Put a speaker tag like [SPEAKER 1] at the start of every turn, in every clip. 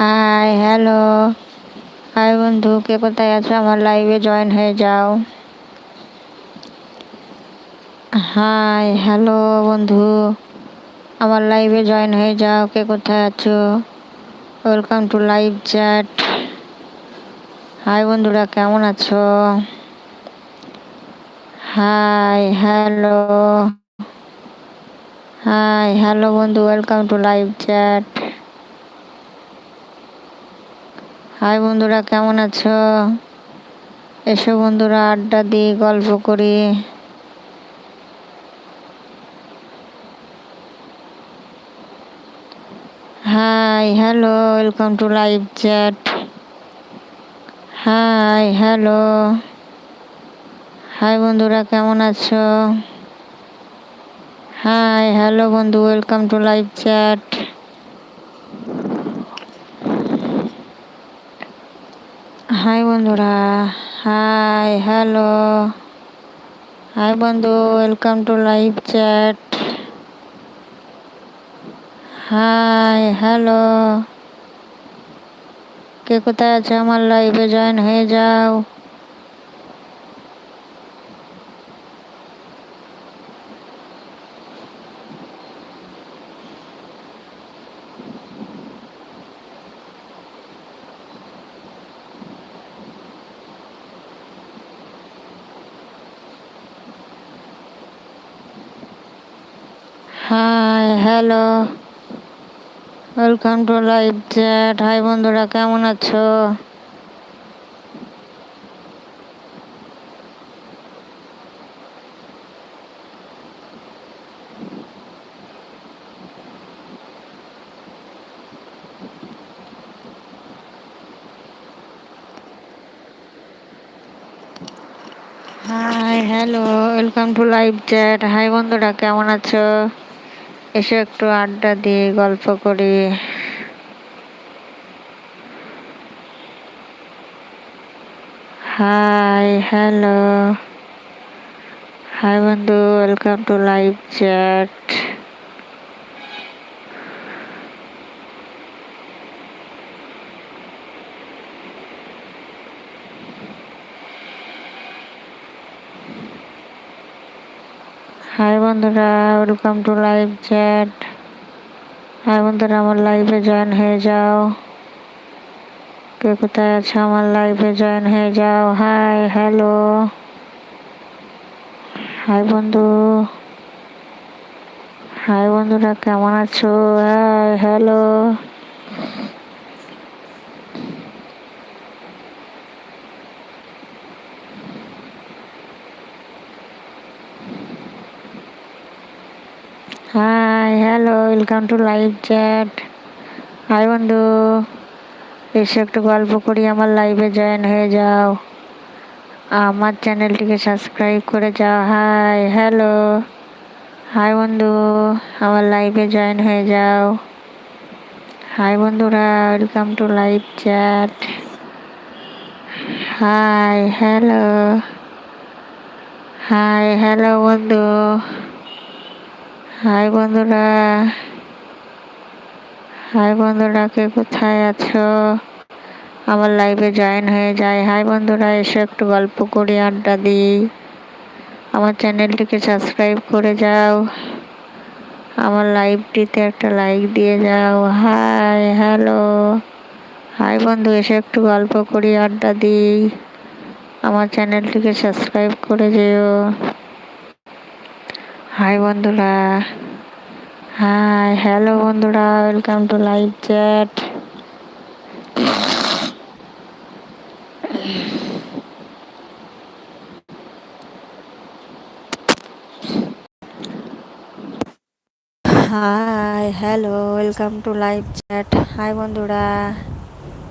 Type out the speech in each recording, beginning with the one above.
[SPEAKER 1] High hello hi বন্ধু, কে কোথায় আছো? আমার লাইভে জয়েন হয়ে যাও। হাই হ্যালো বন্ধু। আমার লাইভে জয়েন হয়ে যাও, কে কোথায় আছো? Welcome to live chat hi বন্ধুরা, কেমন আছো? হাই হ্যালো হাই হ্যালো বন্ধু welcome to live chat hi বন্ধুরা, কেমন আছো? এসো বন্ধুরা, আড্ডা দিই গল্প করি। Hi, hello, welcome to live chat. Hi, hello. Hi বন্ধুরা, কেমন আছো? হাই, হ্যালো বন্ধু, welcome to live chat. Hi বন্ধুরা হাই হ্যালো হাই বন্ধু welcome to live chat hi hello কে কোথায় আছে? আমার লাইভে জয়েন হয়ে যাও। Hi hello welcome to live chat hi বন্ধুরা, কেমন আছো? Hi hello welcome to live chat hi বন্ধুরা, কেমন আছো? এসে একটু আড্ডা দিয়ে গল্প করি। হাই হ্যালো হাই বন্ধু welcome to live chat hi বন্ধুরা welcome to live chat hi বন্ধুরা, আমার লাইভে জয়েন হয়ে যাও। কে কোথায় আছে? আমার লাইভে জয়েন হয়ে যাও। হাই হ্যালো হাই বন্ধু। হাই বন্ধুরা, কেমন আছো? Hi hello hi hello welcome to live chat hi বন্ধু। এসে একটু গল্প করি, আমার লাইভে জয়েন হয়ে যাও। আমার চ্যানেলটিকে সাবস্ক্রাইব করে যাও। হাই হ্যালো হাই বন্ধু। আমার লাইভে জয়েন হয়ে যাও। হাই বন্ধুরা welcome to live chat hi hello hi hello বন্ধু। হাই বন্ধুরা। হাই বন্ধুরা, কে কোথায় আছো? আমার লাইভে জয়েন হয়ে যায়। হাই বন্ধুরা, এসে একটু গল্প করি, আড্ডা দিই। আমার চ্যানেলটিকে সাবস্ক্রাইব করে যাও। আমার লাইভটিতে একটা লাইক দিয়ে যাও। হাই হ্যালো হাই বন্ধু, এসে একটু গল্প করি, আড্ডা দিই। আমার চ্যানেলটিকে সাবস্ক্রাইব করে যেও। হাই বন্ধুরা। হাই হ্যালো বন্ধুরা। Welcome to live chat hi hello welcome to live chat hi বন্ধুরা।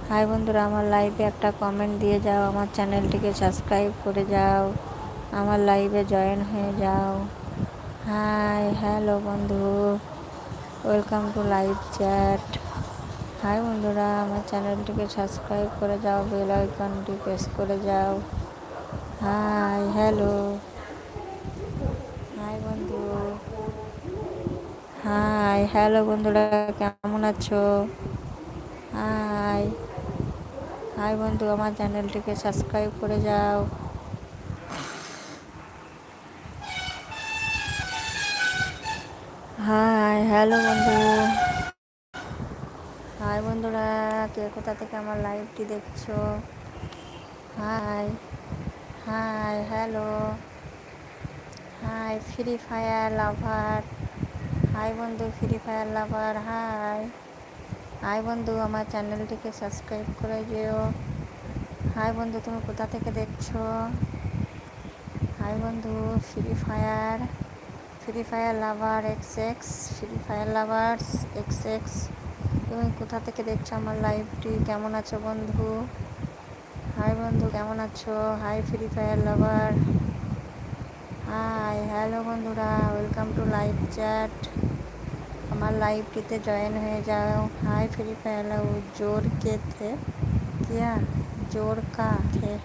[SPEAKER 1] হাই বন্ধুরা, আমার লাইভে একটা কমেন্ট দিয়ে যাও। আমার চ্যানেলটিকে সাবস্ক্রাইব করে যাও। আমার লাইভে জয়েন হয়ে যাও। হাই হ্যালো বন্ধু। Welcome to live chat hi বন্ধুরা, আমার চ্যানেলটিকে সাবস্ক্রাইব করে যাও বেল আইকনটি প্রেস করে যাও। হাই হ্যালো হাই বন্ধু। হাই হ্যালো বন্ধুরা, কেমন আছো? হাই হাই বন্ধু, আমার চ্যানেলটিকে সাবস্ক্রাইব করে যাও। হাই হ্যালো বন্ধু। হাই বন্ধুরা, কে কোথা থেকে আমার লাইভটি দেখছ? Hi hi hello hi free fire lover hi বন্ধু free fire lover hi hi বন্ধু, আমার চ্যানেলটিকে সাবস্ক্রাইব করে যেও। হাই বন্ধু, তুমি কোথা থেকে দেখছ? হাই বন্ধু free fire Free Fire lover X X Free Fire lovers X X তুমি কোথা থেকে দেখছো আমার লাইভটি কেমন আছো বন্ধু হাই বন্ধু কেমন আছো hi Free Fire lover hi hello বন্ধুরা ওয়েলকাম টু লাইভ চ্যাট আমার লাইভটিতে জয়েন হয়ে যাও हाय फ्री फायर जोर के थे क्या जोर का थे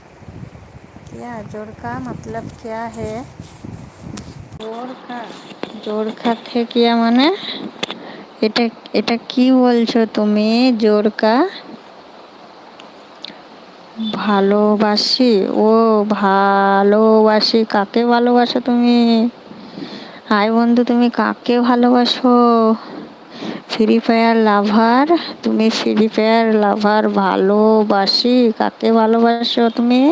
[SPEAKER 1] क्या जोर का मतलब क्या है জোরখা থেকে মানে? এটা এটা কি বলছো তুমি জোরকা ভালোবাসি? ও, ভালোবাসি। কাকে ভালোবাসো তুমি? হাই বন্ধু, তুমি কাকে ভালোবাসো? ফ্রি ফায়ার লাভার তুমি ফ্রি ফায়ার লাভার ভালোবাসি। কাকে ভালোবাসো তুমি?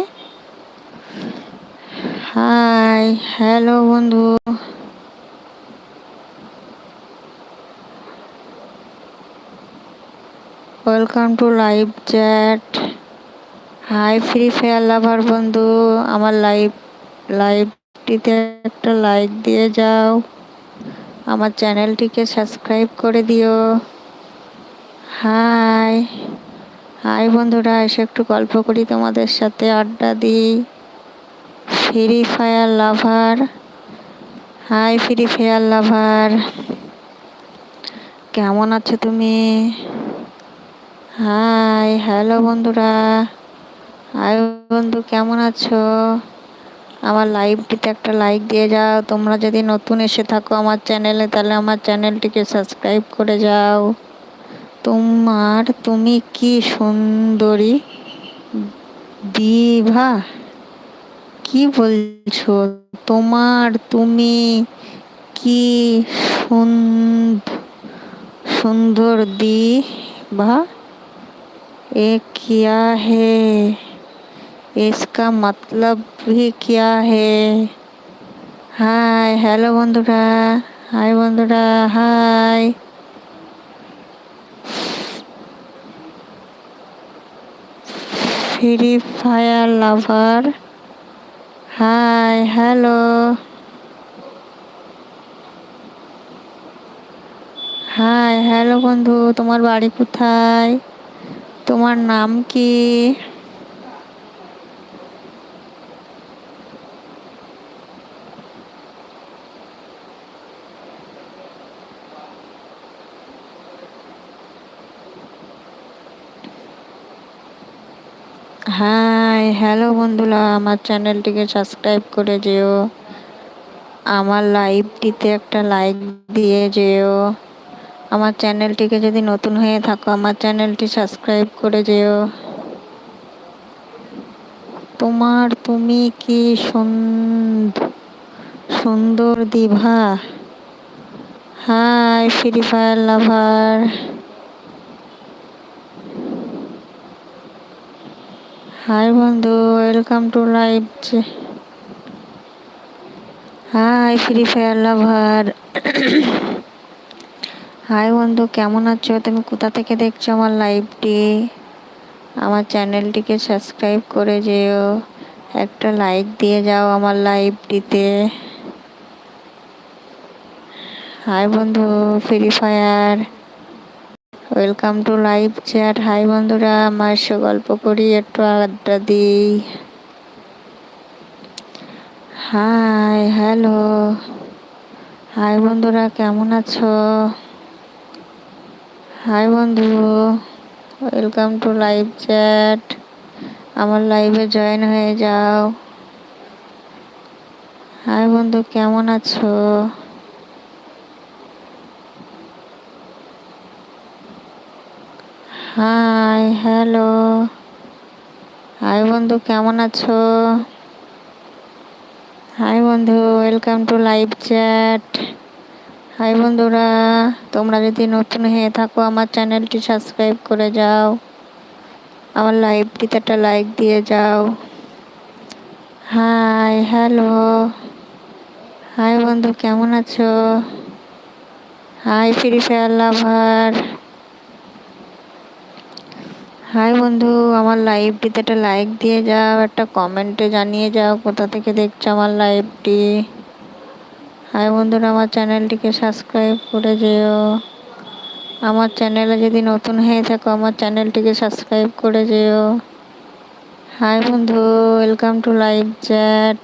[SPEAKER 1] হাই, হ্যালো বন্ধু। Welcome to live chat hi free fire lover বন্ধু, আমার লাইভ লাইভটিতে একটা লাইক দিয়ে যাও। আমার চ্যানেলটিকে সাবস্ক্রাইব করে দিও। হাই হাই বন্ধুরা, এসে একটু গল্প করি তোমাদের সাথে, আড্ডা দিই। Free fire lover hi free fire lover কেমন আছো তুমি? হাই হ্যালো বন্ধুরা. হাই বন্ধু, কেমন আছো? আমার লাইভটিতে একটা লাইক দিয়ে যাও। তোমরা যদি নতুন এসে থাকো আমার চ্যানেলে তাহলে আমার চ্যানেলটিকে সাবস্ক্রাইব করে যাও। তোমার, তুমি কি সুন্দরী? দিভা। কি বলছো তোমার তুমি কি সুন্দর দিভা এ কিয়া হে इसका मतलब भी क्या है হাই হ্যালো বন্ধুরা হাই বন্ধুরা হাই ফ্রি ফায়ার লাভার hi hello hi hello বন্ধু তোমার বাড়ি কোথায়? তোমার নাম কি? হাই হ্যালো বন্ধুরা, আমার চ্যানেলটিকে সাবস্ক্রাইব করে যেও। আমার লাইভটিতে একটা লাইক দিয়ে যেও। আমার চ্যানেলটিকে যদি নতুন হয়ে থাকো, আমার চ্যানেলটি সাবস্ক্রাইব করে যেও। তোমার তুমি কি সুন্দর Diva? Hi free fire lover hi বন্ধু welcome to live hi free fire lover hi বন্ধু, কেমন আছো? তুমি কোথা থেকে দেখছ আমার লাইভটি আমার চ্যানেলটিকে সাবস্ক্রাইব করে যেও। একটা লাইক দিয়ে যাও আমার লাইভটিতে হাই বন্ধু free fire welcome to live chat hi বন্ধুরা, আমার সে গল্প করি একটু আড্ডা দিই। হাই হ্যালো হাই বন্ধুরা, কেমন আছো? হাই বন্ধু। ওয়েলকাম টু লাইভ চ্যাট আমার লাইভে জয়েন হয়ে যাও। হাই বন্ধু, কেমন আছো? হাই হ্যালো হাই বন্ধু, কেমন আছো? হাই বন্ধু welcome to live chat hi বন্ধুরা, তোমরা যদি নতুন হয়ে থাকো, আমার চ্যানেলটি সাবস্ক্রাইব করে যাও। আমার লাইভটিতে একটা লাইক দিয়ে যাও। হাই হ্যালো হাই বন্ধু, কেমন আছো? Hi free fire lover hi বন্ধু, আমার লাইভটিতে একটা লাইক দিয়ে যাও, একটা কমেন্টে জানিয়ে যাও, কোথা থেকে দেখছ আমার লাইভটি হাই বন্ধুরা, আমার চ্যানেলটিকে সাবস্ক্রাইব করে যেও। আমার চ্যানেলে যদি নতুন হয়ে থাকো, আমার চ্যানেলটিকে সাবস্ক্রাইব করে যেও। হাই বন্ধু ওয়েলকাম টু লাইভ চ্যাট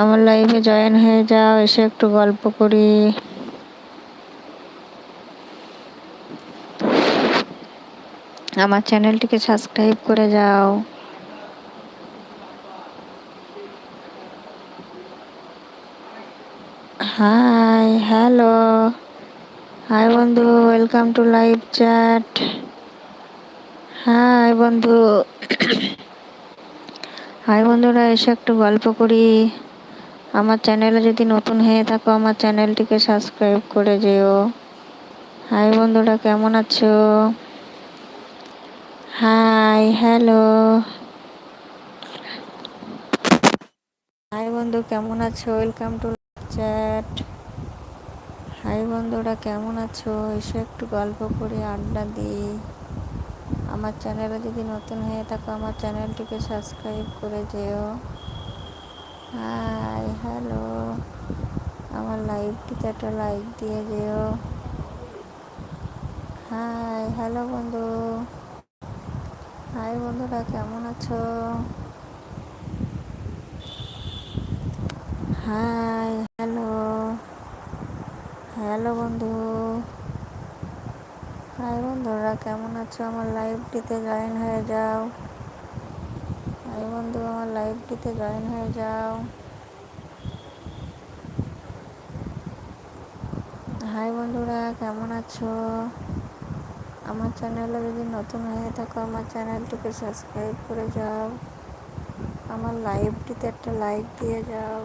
[SPEAKER 1] আমার লাইভে জয়েন হয়ে যাও, এসে একটু গল্প করি। আমার চ্যানেলটিকে সাবস্ক্রাইব করে যাও। Hi, hello. হাই বন্ধু, welcome to live chat. Hi বন্ধু। হাই বন্ধুরা, এসে একটু গল্প করি। আমার চ্যানেলে যদি নতুন হয়ে থাকো, আমার চ্যানেলটিকে সাবস্ক্রাইব করে যেও। হাই বন্ধুরা, কেমন আছো? Hi, hello. হাই বন্ধু, কেমন আছো? ওয়েলকাম টু চ্যাট হাই বন্ধুরা, কেমন আছো? এসে একটু গল্প করে, আড্ডা দিই আমার চ্যানেলে যদি নতুন হয়ে থাকো, আমার চ্যানেলটিকে সাবস্ক্রাইব করে যেও। Hi, hello. আমার লাইভটিতে একটা লাইক দিয়ে যেও। হাই, হ্যালো বন্ধু। হাই বন্ধুরা, কেমন আছো? Hi, hello. হ্যালো বন্ধু। হাই বন্ধুরা, কেমন আছো? আমার লাইভটিতে জয়েন হয়ে যাও। হাই বন্ধু, আমার লাইভটিতে জয়েন হয়ে যাও। হাই বন্ধুরা, কেমন আছো? আমার চ্যানেলে যদি নতুন হয়ে থাকো, আমার চ্যানেলটিকে সাবস্ক্রাইব করে যাও। আমার লাইভটিতে একটা লাইক দিয়ে যাও।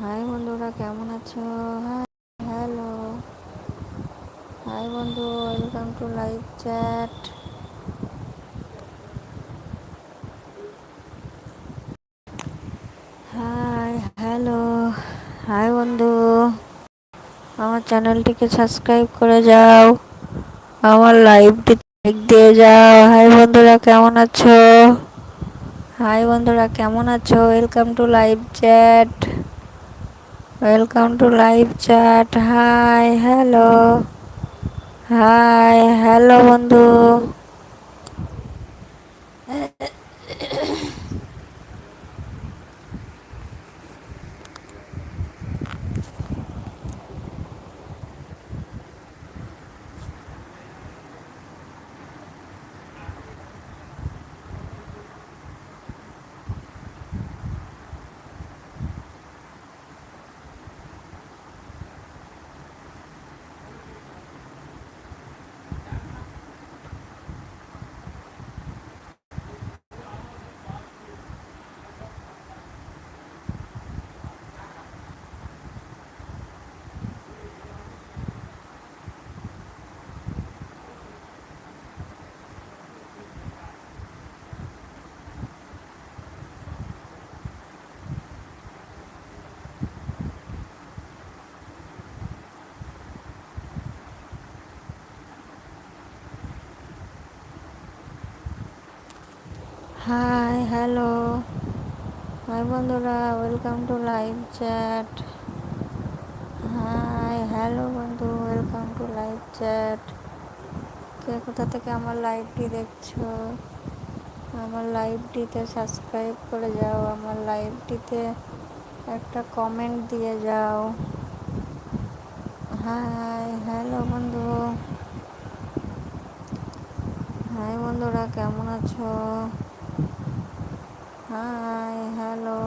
[SPEAKER 1] হাই বন্ধুরা, কেমন আছো? হ্যাঁ হ্যালো। হাই বন্ধু, welcome to live chat hi hello hi বন্ধু আমার চ্যানেলটিকে সাবস্ক্রাইব করে যাও। আমার লাইভটি লাইক দিয়ে যাও। হাই বন্ধুরা, কেমন আছো? হাই বন্ধুরা, কেমন আছো? Welcome to live chat welcome to live chat hi hello hi hello বন্ধু। হাই হ্যালো হাই বন্ধুরা welcome to live chat hi hello বন্ধু ওয়েলকাম টু লাইভ চ্যাট কে কোথা থেকে আমার লাইভটি দেখছ? আমার লাইভটিতে সাবস্ক্রাইব করে যাও, আমার লাইভটিতে একটা কমেন্ট দিয়ে যাও। হাই হ্যালো বন্ধু। হাই বন্ধুরা, কেমন আছো? হাই হ্যালো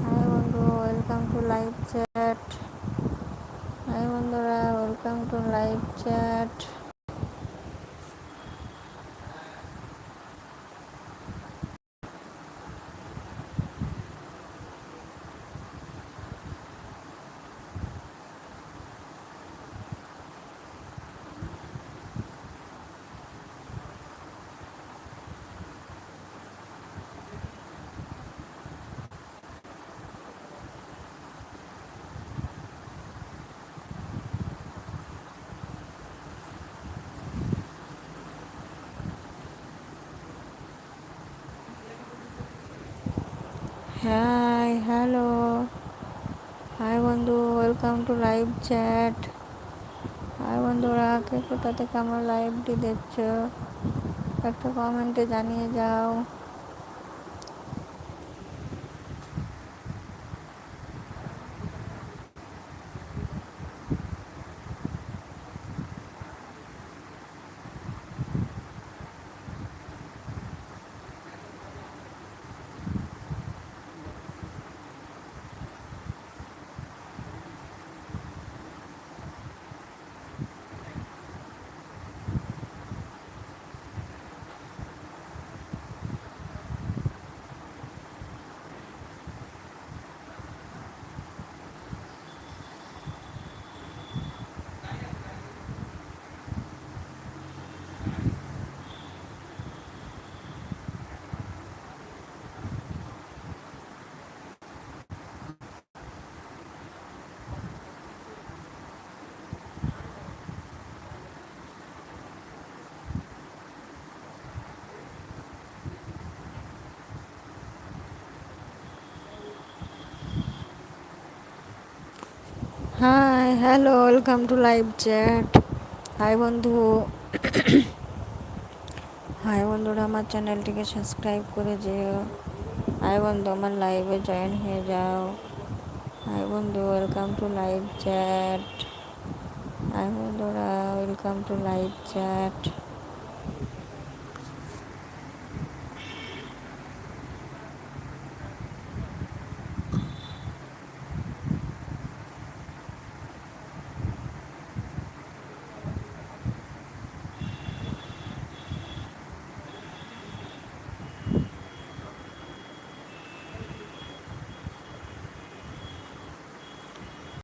[SPEAKER 1] হাই বন্ধু welcome to live chat hi বন্ধুরা welcome to live chat hello hi বন্ধু welcome to live chat hi বন্ধুরা কে কোথা থেকে আমার লাইভটি দেখছ একটা কমেন্টে জানিয়ে যাও hi hello welcome to live chat hi বন্ধু। হাই বন্ধুরা, আমার চ্যানেলটিকে সাবস্ক্রাইব করে যেও। হাই বন্ধু, আমার লাইভে জয়েন হয়ে যাও। হাই বন্ধু welcome to live chat hi বন্ধুরা ওয়েলকাম টু লাইভ চ্যাট